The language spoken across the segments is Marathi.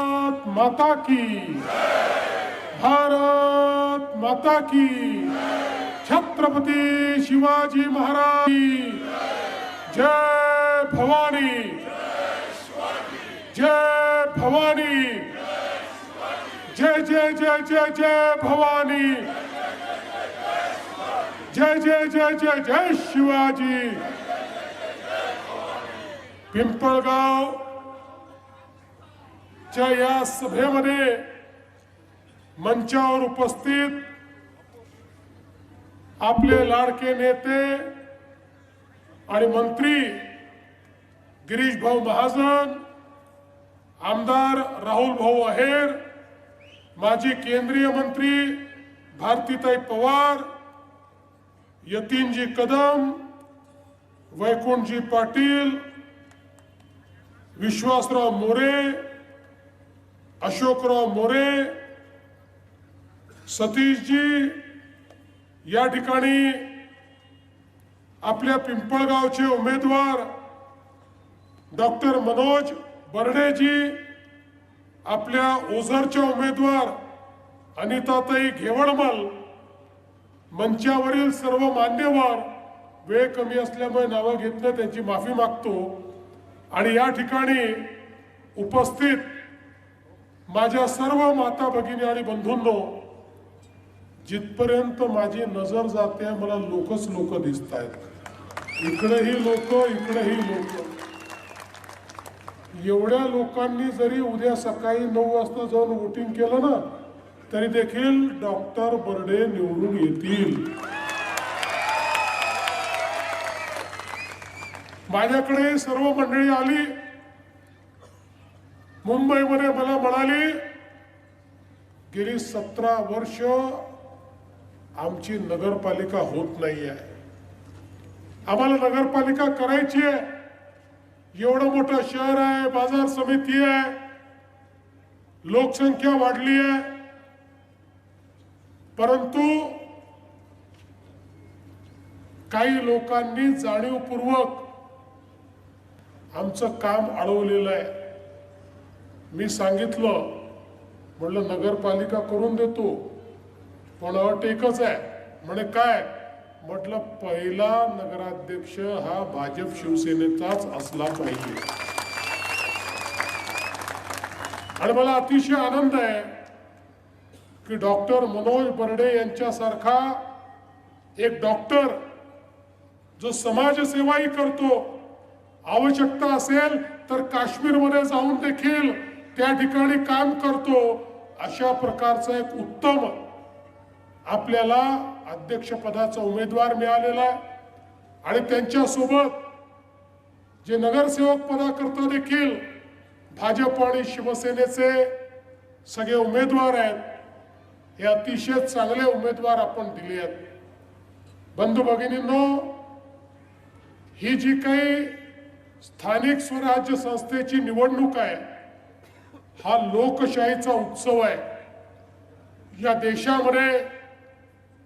भारत माता की। भारत माता की। छत्रपती शिवाजी महाराज जय भवानी। जय भवानी। जय जय जय जय जय भवानी। जय जय जय जय जय शिवाजी। पिंपळगाव च्या या सभेमध्ये मंचावर उपस्थित आपले लाडके नेते आणि मंत्री गिरीश भाऊ महाजन आमदार राहुल भाऊ अहेर माजी केंद्रीय मंत्री भारतीताई पवार यतीनजी कदम वैकुंठजी पाटील विश्वासराव मोरे अशोकराव मोरे सतीशजी या ठिकाणी आपल्या पिंपळगावचे उमेदवार डॉक्टर मनोज बर्डेजी आपल्या ओझरच्या उमेदवार अनिताताई घेवडमल मंचावरील सर्व मान्यवर वेळ कमी असल्यामुळे नावं घेतलं त्यांची माफी मागतो. आणि या ठिकाणी उपस्थित माझ्या सर्व माता भगिनी आणि बंधूंनो जिथपर्यंत माझी नजर जाते मला लोकच लोक दिसत आहेत. इकडेही लोक इकडेही लोक. एवढ्या लोकांनी जरी उद्या सकाळी नऊ वाजता जाऊन वोटिंग केलं ना तरी देखील डॉक्टर बर्डे निवडून येतील. माझ्याकडे सर्व मंडळी आली. मुंबईमध्ये मला म्हणाली गेली सतरा वर्ष आमची नगरपालिका होत नाही आहे आम्हाला नगरपालिका करायची आहे. एवढं मोठं शहर आहे बाजार समिती आहे लोकसंख्या वाढली आहे. परंतु काही लोकांनी जाणीवपूर्वक आमचं काम अडवलेलं आहे. मी सांगितलं. म्हणलं नगरपालिका करून देतो. पण अट एकच आहे. म्हणे काय? म्हटलं पहिला नगराध्यक्ष हा भाजप शिवसेनेचाच असला पाहिजे. आणि मला अतिशय आनंद आहे की डॉक्टर मनोज बर्डे यांच्यासारखा एक डॉक्टर जो समाजसेवाही करतो आवश्यकता असेल तर काश्मीरमध्ये जाऊन देखील त्या ठिकाणी काम करतो अशा प्रकारचा एक उत्तम आपल्याला अध्यक्षपदाचा उमेदवार मिळालेला आहे. आणि त्यांच्यासोबत जे नगरसेवक पदाकरता देखील भाजप आणि शिवसेनेचे सगळे उमेदवार आहेत. हे अतिशय चांगले उमेदवार आपण दिले आहेत. बंधू भगिनींनो ही जी काही स्थानिक स्वराज्य संस्थेची निवडणूक आहे हा लोकशाहीचा उत्सव आहे. या देशामध्ये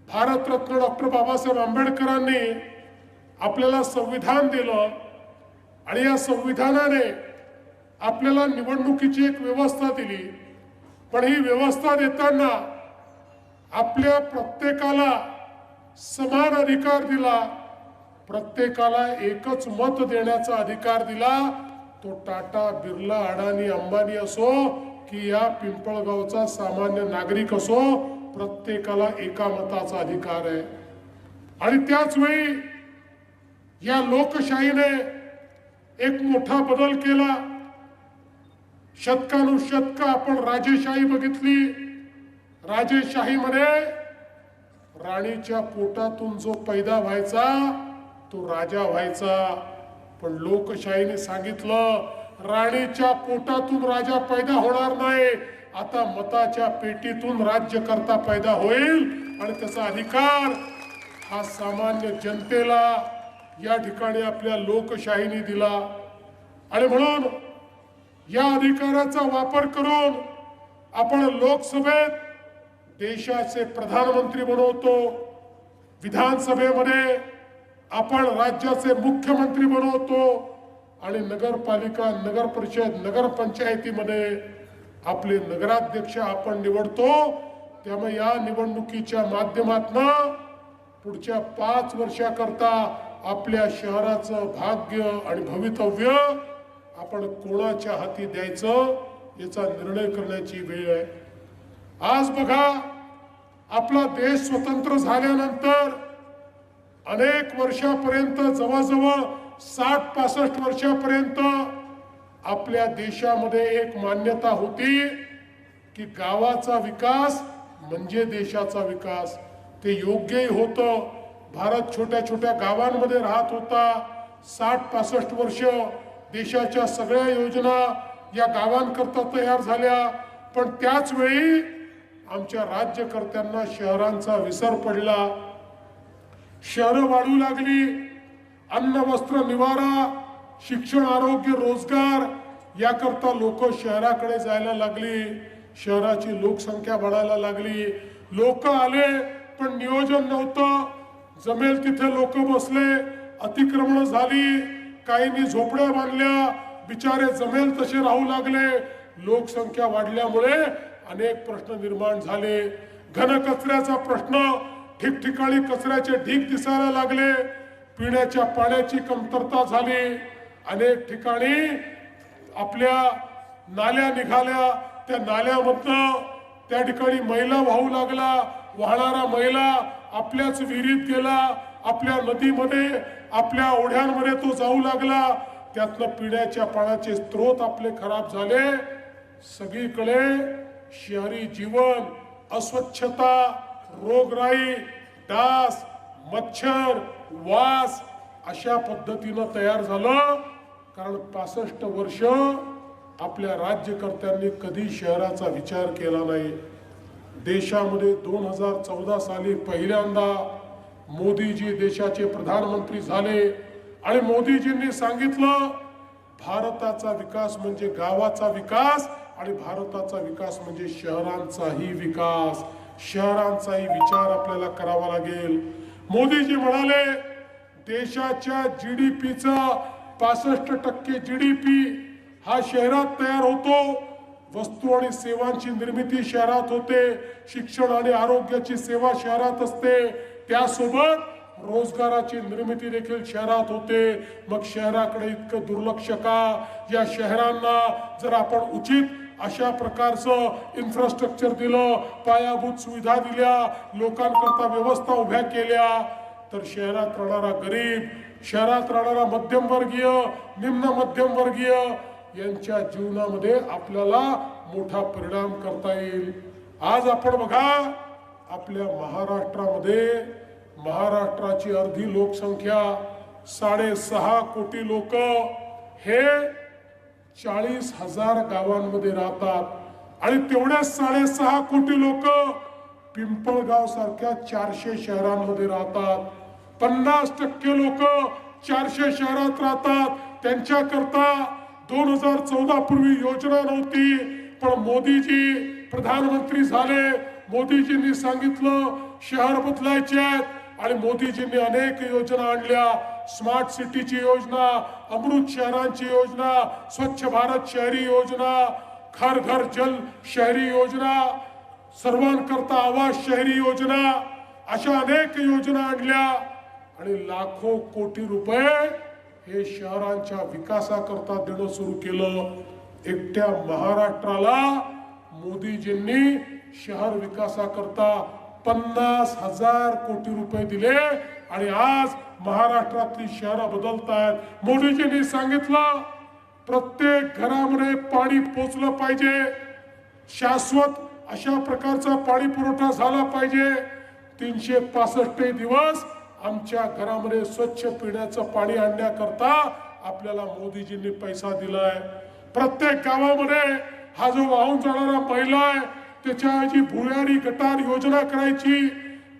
भारतरत्न डॉक्टर बाबासाहेब आंबेडकरांनी आपल्याला संविधान दिलं आणि या संविधानाने आपल्याला निवडणुकीची एक व्यवस्था दिली. पण ही व्यवस्था देताना आपल्या प्रत्येकाला समान अधिकार दिला प्रत्येकाला एकच मत देण्याचा अधिकार दिला तो टाटा बिर्ला अडाणी अंबानी असो की या पिंपळगावचा सामान्य नागरिक असो प्रत्येकाला एका मताचा अधिकार आहे. आणि त्याच वेळी या लोकशाहीने एक मोठा बदल केला. शतकानुशतक आपण राजेशाही बघितली. राजेशाही मध्ये राणीच्या पोटातून जो पैदा व्हायचा तो राजा व्हायचा. पण लोकशाहीने सांगितलं राणीच्या पोटातून राजा पैदा होणार नाही. आता मताच्या पेटीतून राज्यकर्ता पैदा होईल आणि त्याचा अधिकार हा सामान्य जनतेला या ठिकाणी आपल्या लोकशाहीने दिला. आणि म्हणून या अधिकाराचा वापर करून आपण लोकसभेत देशाचे प्रधानमंत्री बनवतो. विधानसभेमध्ये आपण राज्याचे मुख्यमंत्री बनवतो आणि नगरपालिका नगर परिषद नगरपंचायतीमध्ये आपले नगराध्यक्ष आपण निवडतो. त्यामुळे या निवडणुकीच्या माध्यमातून पुढच्या पाच वर्षाकरता आपल्या शहराचं भाग्य आणि भवितव्य आपण कोणाच्या हाती द्यायचं याचा निर्णय करण्याची वेळ आहे. आज बघा आपला देश स्वतंत्र झाल्यानंतर अनेक वर्षापर्यंत जवळजवळ साठ पासष्ट वर्षापर्यंत आपल्या देशामध्ये एक मान्यता होती की गावाचा विकास म्हणजे देशाचा विकास. ते योग्यही होतं. भारत छोट्या छोट्या गावांमध्ये राहत होता. साठ पासष्ट वर्ष देशाच्या सगळ्या योजना या गावांकरता तयार झाल्या. पण त्याच वेळी आमच्या राज्यकर्त्यांना शहरांचा विसर पडला. शहरं वाढू लागली. अन्न वस्त्र निवारा शिक्षण आरोग्य रोजगार याकरता लोक शहराकडे जायला लागली. शहराची लोकसंख्या वाढायला लागली. लोक आले पण नियोजन नव्हतं. जमेल तिथे लोक बसले. अतिक्रमण झाली. काहींनी झोपड्या बांधल्या. बिचारे जमेल तसे राहू लागले. लोकसंख्या वाढल्यामुळे अनेक प्रश्न निर्माण झाले. घनकचऱ्याचा प्रश्न ठिकठिकाणी कचऱ्याचे ढीग दिसायला लागले. पिण्याच्या पाण्याची कमतरता झाली. अनेक ठिकाणी आपल्या नाल्या निघाल्या. त्या नाल्यामधनं त्या ठिकाणी मैला वाहू लागला. वाहणारा मैला आपल्याच विहिरीत गेला. आपल्या नदीमध्ये आपल्या ओढ्यांमध्ये तो जाऊ लागला. त्यातनं पिण्याच्या पाण्याचे स्रोत आपले खराब झाले. सगळीकडे शहरी जीवन अस्वच्छता रोगराई डास मच्छर वास अशा पद्धतीनं तयार झालं. कारण पासष्ट वर्ष आपल्या राज्यकर्त्यांनी कधी शहराचा विचार केला नाही. देशामध्ये दोन हजार चौदा साली पहिल्यांदा मोदीजी देशाचे प्रधानमंत्री झाले. आणि मोदीजींनी सांगितलं भारताचा विकास म्हणजे गावाचा विकास आणि भारताचा विकास म्हणजे शहरांचाही विकास. शहरांचाही विचार आपल्याला करावा लागेल. मोदीजी म्हणाले देशाच्या जी डी पीचा पासष्ट टक्के जी डी पी हा शहरात तयार होतो. वस्तू आणि सेवांची निर्मिती शहरात होते. शिक्षण आणि आरोग्याची सेवा शहरात असते. त्यासोबत रोजगाराची निर्मिती देखील शहरात होते. मग शहराकडे इतकं दुर्लक्ष का? या शहरांना जर आपण उचित अशा प्रकारचं इन्फ्रास्ट्रक्चर दिलं पायाभूत सुविधा दिल्या लोकांकरता व्यवस्था उभ्या केल्या तर शहरात राहणारा गरीब शहरात राहणारा मध्यमवर्गीय निम्न मध्यमवर्गीय यांच्या जीवनामध्ये आपल्याला मोठा परिणाम करता येईल. आज आपण बघा आपल्या महाराष्ट्रामध्ये महाराष्ट्राची अर्धी लोकसंख्या साडेसहा कोटी लोक. हे चाळीस हजार गावांमध्ये राहतात. आणि तेवढ्या साडेसहा कोटी लोक पिंपळगाव सारख्या चारशे शहरांमध्ये राहतात. पन्नास टक्के लोक चारशे शहरात राहतात. त्यांच्याकरता दोन हजार चौदा पूर्वी योजना नव्हती. पण मोदीजी प्रधानमंत्री झाले. मोदीजींनी सांगितलं शहर बदलायचे आहेत. आणि मोदीजींनी अनेक योजना आणल्या. स्मार्ट सिटीची योजना अमृत शहरांची योजना स्वच्छ भारत शहरी योजना घर घर जल शहरी योजना सर्वांकरता आवास शहरी योजना अशा अनेक योजना आणल्या. आणि लाखो कोटी रुपये हे शहरांच्या विकासाकरता देणं सुरू केलं. एकट्या महाराष्ट्राला मोदीजींनी शहर विकासाकरता पन्नास हजार कोटी रुपये दिले आणि आज महाराष्ट्रातली शहरं बदलत आहेत मोदीजींनी सांगितलं प्रत्येक घरामध्ये पाणी पोचलं पाहिजे. शाश्वत अशा प्रकारचा पाणी पुरवठा झाला पाहिजे. तीनशे पासष्ट दिवस आमच्या घरामध्ये स्वच्छ पिण्याचं पाणी आणण्याकरता आपल्याला मोदीजींनी पैसा दिलाय. प्रत्येक गावामध्ये हा जो वाहून जाणारा महिला आहे त्याच्याऐवजी भुयारी गटार योजना करायची.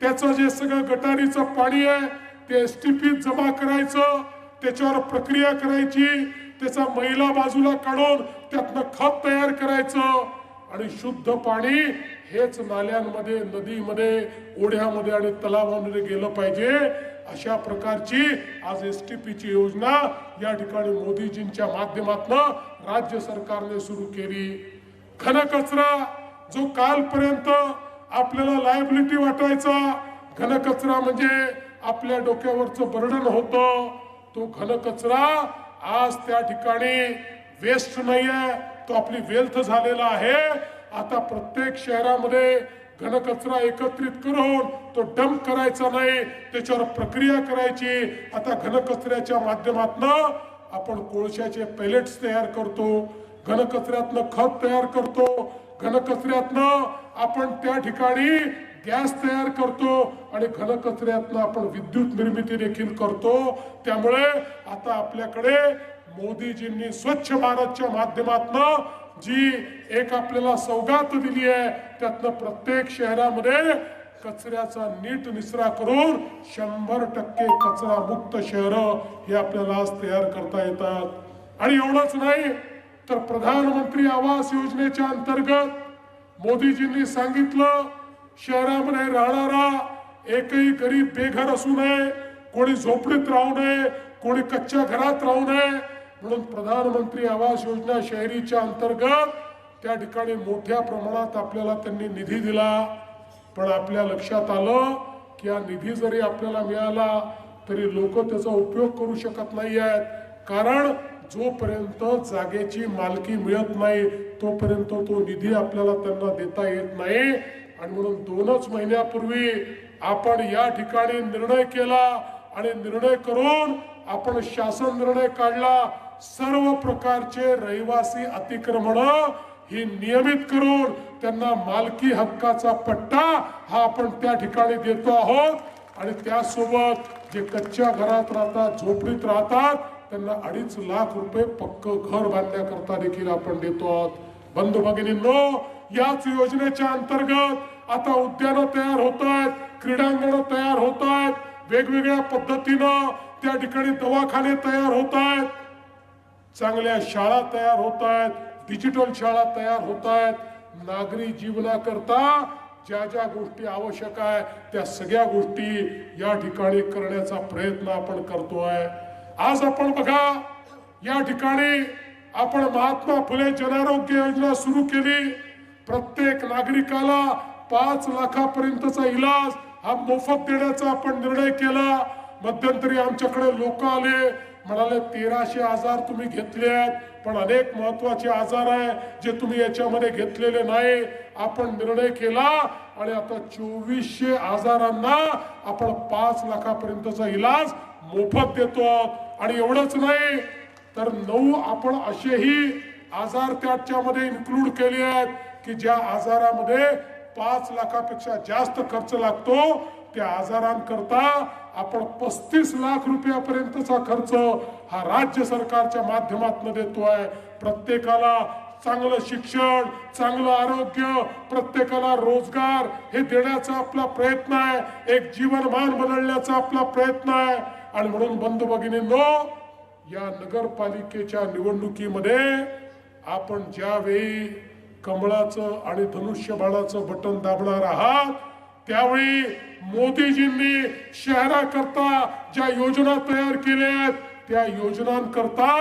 त्याचं जे सगळं गटारीचं पाणी आहे ते एस टी पीत जमा करायचं. त्याच्यावर प्रक्रिया करायची. त्याचा महिला बाजूला काढून त्यातनं खत तयार करायचं. आणि शुद्ध पाणी हेच नाल्यांमध्ये नदीमध्ये ओढ्यामध्ये आणि तलावामध्ये गेलं पाहिजे. अशा प्रकारची आज एस टी पीची योजना या ठिकाणी मोदीजींच्या माध्यमातून राज्य सरकारने सुरू केली. घनकचरा जो कालपर्यंत आपल्याला लायबिलिटी वाटायचा घनकचरा म्हणजे आपल्या डोक्यावरचं बर्डन होतं तो घनकचरा आज त्या ठिकाणी वेस्ट नाहीये तो आपली वेल्थ झालेला आहे. आता प्रत्येक शहरामध्ये घनकचरा एकत्रित करून तो डंप करायचा नाही त्याच्यावर प्रक्रिया करायची. आता घनकचऱ्याच्या माध्यमातनं आपण कोळशाचे पेलेट्स तयार करतो घनकचऱ्यातनं खत तयार करतो घनकचऱ्यातनं आपण त्या ठिकाणी गॅस तयार करतो आणि घनकचऱ्यातनं आपण विद्युत निर्मिती देखील करतो. त्यामुळे आता आपल्याकडे मोदीजींनी स्वच्छ भारतच्या माध्यमातनं जी एक आपल्याला सौगात दिली आहे त्यातनं प्रत्येक शहरामध्ये कचऱ्याचा नीट निचरा करून शंभर टक्के कचरा मुक्त शहर हे आपल्याला आज तयार करता येतात. आणि एवढंच नाही तर प्रधानमंत्री आवास योजनेच्या अंतर्गत मोदीजींनी सांगितलं शहरामध्ये राहणारा एकही गरीब बेघर असू नये कोणी झोपडीत राहू नये कोणी कच्च्या घरात राहू नये. म्हणून प्रधानमंत्री आवास योजना शहरीच्या अंतर्गत त्या ठिकाणी मोठ्या प्रमाणात आपल्याला त्यांनी निधी दिला. पण आपल्या लक्षात आलं की हा निधी जरी आपल्याला मिळाला तरी लोक त्याचा उपयोग करू शकत नाही आहेत कारण जोपर्यंत जागेची मालकी मिळत नाही तोपर्यंत तो निधी आपल्याला त्यांना देता येत नाही. आणि म्हणून दोनच महिन्यापूर्वी आपण या ठिकाणी निर्णय केला आणि निर्णय करून आपण शासन निर्णय काढला. सर्व प्रकारचे रहिवासी अतिक्रमण ही नियमित करून त्यांना मालकी हक्काचा पट्टा हा आपण त्या ठिकाणी देतो आहोत. आणि त्यासोबत जे कच्च्या घरात राहतात झोपडीत राहतात त्यांना अडीच लाख रुपये पक्क घर बांधण्याकरता देखील आपण देतो आहोत. बंधू भगिनींनो याच योजनेच्या अंतर्गत आता उद्यानं तयार होत आहेत क्रीडांगण तयार होत आहेत वेगवेगळ्या पद्धतीनं त्या ठिकाणी दवाखाने तयार होत आहेत चांगल्या शाळा तयार होत आहेत डिजिटल शाळा तयार होत आहेत नागरी जीवनाकरता ज्या ज्या गोष्टी आवश्यक आहे त्या सगळ्या गोष्टी या ठिकाणी करण्याचा प्रयत्न आपण करतोय. आज आपण बघा या ठिकाणी आपण महात्मा फुले जनआरोग्य योजना सुरू केली. प्रत्येक नागरिकाला पाच लाखापर्यंतचा इलाज हा मोफत देण्याचा आपण निर्णय केला. मध्यंतरी आमच्याकडे लोक आले म्हणाले तेराशे आजार तुम्ही घेतले आहेत पण अनेक महत्त्वाचे आजार आहे जे तुम्ही याच्यामध्ये घेतलेले नाही. आपण निर्णय केला आणि आता चोवीसशे आजारांना आपण पाच लाखापर्यंतचा इलाज मोफत देतो आहोत. आणि एवढंच नाही तर नऊ आपण असेही आजार त्याच्यामध्ये इन्क्लूड केले आहेत की ज्या आजारामध्ये पाच लाखापेक्षा जास्त खर्च लागतो त्या आजारांकरता आपण पस्तीस लाख रुपयापर्यंतचा खर्च हा राज्य सरकारच्या माध्यमातून देतोय. प्रत्येकाला चांगलं शिक्षण चांगलं आरोग्य प्रत्येकाला रोजगार हे देण्याचा आपला प्रयत्न आहे. एक जीवनमान बनवण्याचा आपला प्रयत्न आहे. आणि म्हणून बंधू भगिनींनो या नगरपालिकेच्या निवडणुकीमध्ये आपण ज्यावेळी कमळाचं आणि धनुष्यबाणाचं बटन दाबणार आहात त्यावेळी मोदीजींनी शहराकरता ज्या योजना तयार केल्या आहेत त्या योजनांकरता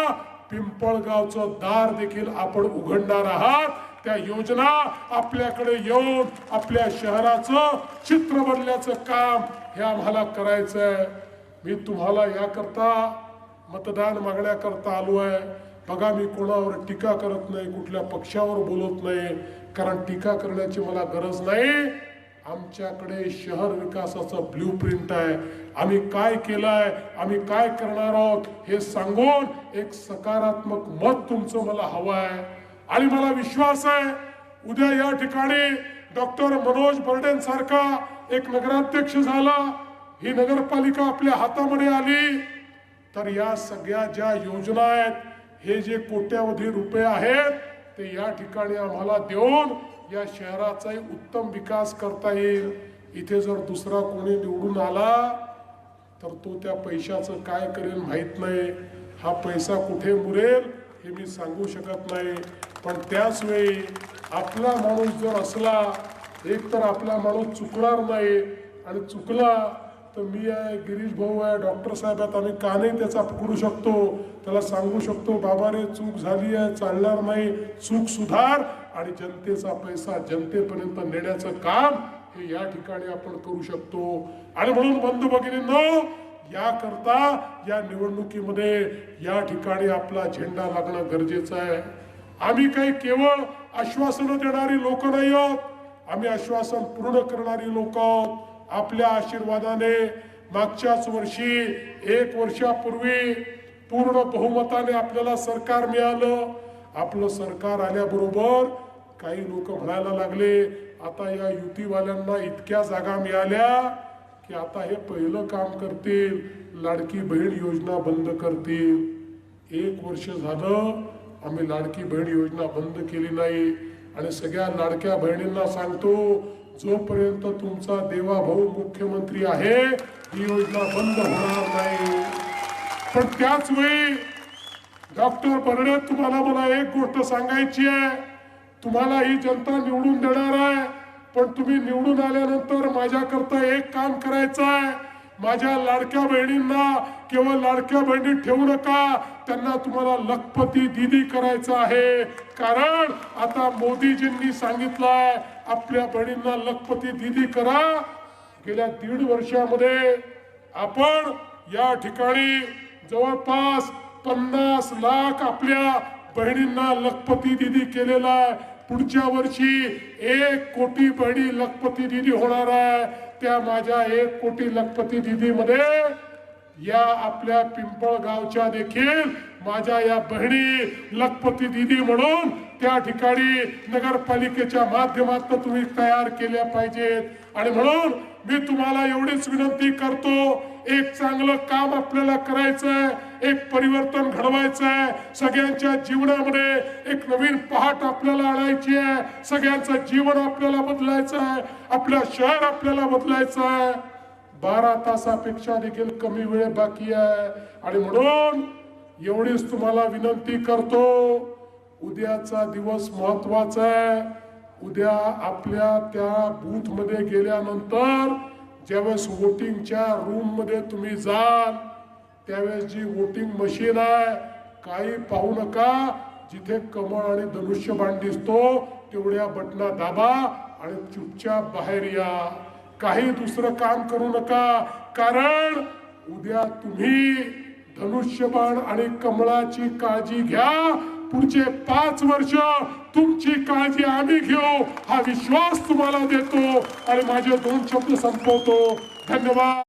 पिंपळगावचं दार देखील आपण उघडणार आहात. त्या योजना आपल्याकडे येऊन आपल्या शहराचं चित्र बनल्याचं काम हे आम्हाला आहे मी तुम्हाला याकरता मतदान मागण्याकरता आलो आहे. बघा मी कोणावर टीका करत नाही कुठल्या पक्षावर बोलत नाही कारण टीका करण्याची मला गरज नाही. आमच्याकडे शहर विकासाचं ब्ल्यू प्रिंट आहे. आम्ही काय केलंय आम्ही काय करणार आहोत हे सांगून एक सकारात्मक मत तुमचं मला हवं आहे आणि मला विश्वास आहे उद्या या ठिकाणी डॉक्टर मनोज बर्डेन सारखा एक नगराध्यक्ष झाला. ही नगरपालिका आपल्या हातामध्ये आली. तर या सगळ्या ज्या योजना आहेत हे जे कोट्यावधी रुपये आहेत ते या ठिकाणी आम्हाला देऊन या शहराचाही उत्तम विकास करता येईल. इथे जर दुसरा कोणी निवडून आला तर तो त्या पैशाचं काय करेल माहीत नाही. हा पैसा कुठे मुरेल हे मी सांगू शकत नाही. पण त्याच वेळी आपला माणूस जर असला एक तर आपला माणूस चुकणार नाही आणि चुकला तर मी आहे गिरीश भाऊ आहे डॉक्टर साहेब आहेत आम्ही का नाही त्याचा पकडू शकतो? त्याला सांगू शकतो बाबा रे चूक झाली आहे चालणार नाही. चूक सुधार. आणि जनतेचा पैसा जनतेपर्यंत नेण्याचं काम हे या ठिकाणी आपण करू शकतो. आणि म्हणून बंधू भगिनींनो याकरता या निवडणुकीमध्ये या ठिकाणी आपला झेंडा लागणं गरजेचं आहे. आम्ही काही केवळ आश्वासनं देणारी लोक नाही आहोत. आम्ही आश्वासन पूर्ण करणारी लोक आहोत. आपल्या आशीर्वादाने मागच्याच वर्षी एक वर्षापूर्वी पूर्ण बहुमताने आपल्याला सरकार मिळालं. आपलं सरकार आल्याबरोबर काही लोक म्हणायला लागले आता या युतीवाल्यांना इतक्या जागा मिळाल्या की आता हे पहिलं काम करतील लाडकी बहीण योजना बंद करतील. एक वर्ष झालं आम्ही लाडकी बहीण योजना बंद केली नाही. आणि सगळ्या लाडक्या बहिणींना सांगतो जोपर्यंत तुमचा देवा भाऊ मुख्यमंत्री आहे ही योजना बंद होणार नाही. पण त्याच वेळी डॉक्टर बर्डे तुम्हाला मला एक गोष्ट सांगायची आहे. तुम्हाला ही जनता निवडून देणार आहे पण तुम्ही निवडून आल्यानंतर माझ्याकरता एक काम करायचं आहे. माझ्या लाडक्या बहिणींना केवळ लाडक्या बहिणी ठेवू नका त्यांना तुम्हाला लखपती दिदी करायचं आहे. कारण आता मोदीजींनी सांगितलंय आपल्या बहिणींना लखपती दिदी करा. गेल्या दीड वर्षामध्ये आपण या ठिकाणी जवळपास पन्नास लाख आपल्या बहिणींना लखपती दिदी केलेला आहे. पुढच्या वर्षी एक कोटी बहिणी लखपती दिदी होणार आहे. त्या माझ्या एक कोटी लखपती दिदी मध्ये या आपल्या पिंपळगावच्या देखील माझ्या या बहिणी लखपती दिदी म्हणून त्या ठिकाणी नगरपालिकेच्या माध्यमातून तुम्ही तयार केल्या पाहिजेत. आणि म्हणून मी तुम्हाला एवढीच विनंती करतो एक चांगलं काम आपल्याला करायचं आहे एक परिवर्तन घडवायचं आहे सगळ्यांच्या जीवनामध्ये एक नवीन पहाट आपल्याला आणायची आहे. सगळ्यांचं जीवन आपल्याला बदलायचं आहे. आपलं शहर आपल्याला बदलायचं आहे. बारा तासापेक्षा देखील कमी वेळ बाकी आहे. आणि म्हणून एवढीच तुम्हाला विनंती करतो उद्याचा दिवस महत्त्वाचा आहे. उद्या आपल्या त्या बूथमध्ये गेल्यानंतर ज्यावेळेस वोटिंगच्या रूममध्ये तुम्ही जाल त्यावेळेस जी वोटिंग मशीन आहे काही पाहू नका. जिथे कमळ आणि धनुष्यबाण दिसतो तेवढ्या बटना दाबा आणि चुपचाप बाहेर या. काही दुसरं काम करू नका कारण उद्या तुम्ही धनुष्यबाण आणि कमळाची काळजी घ्या. पुढचे पाच वर्ष तुमची काळजी आम्ही घेऊ. हा विश्वास तुम्हाला देतो. आणि माझे दोन शब्द संपवतो. धन्यवाद.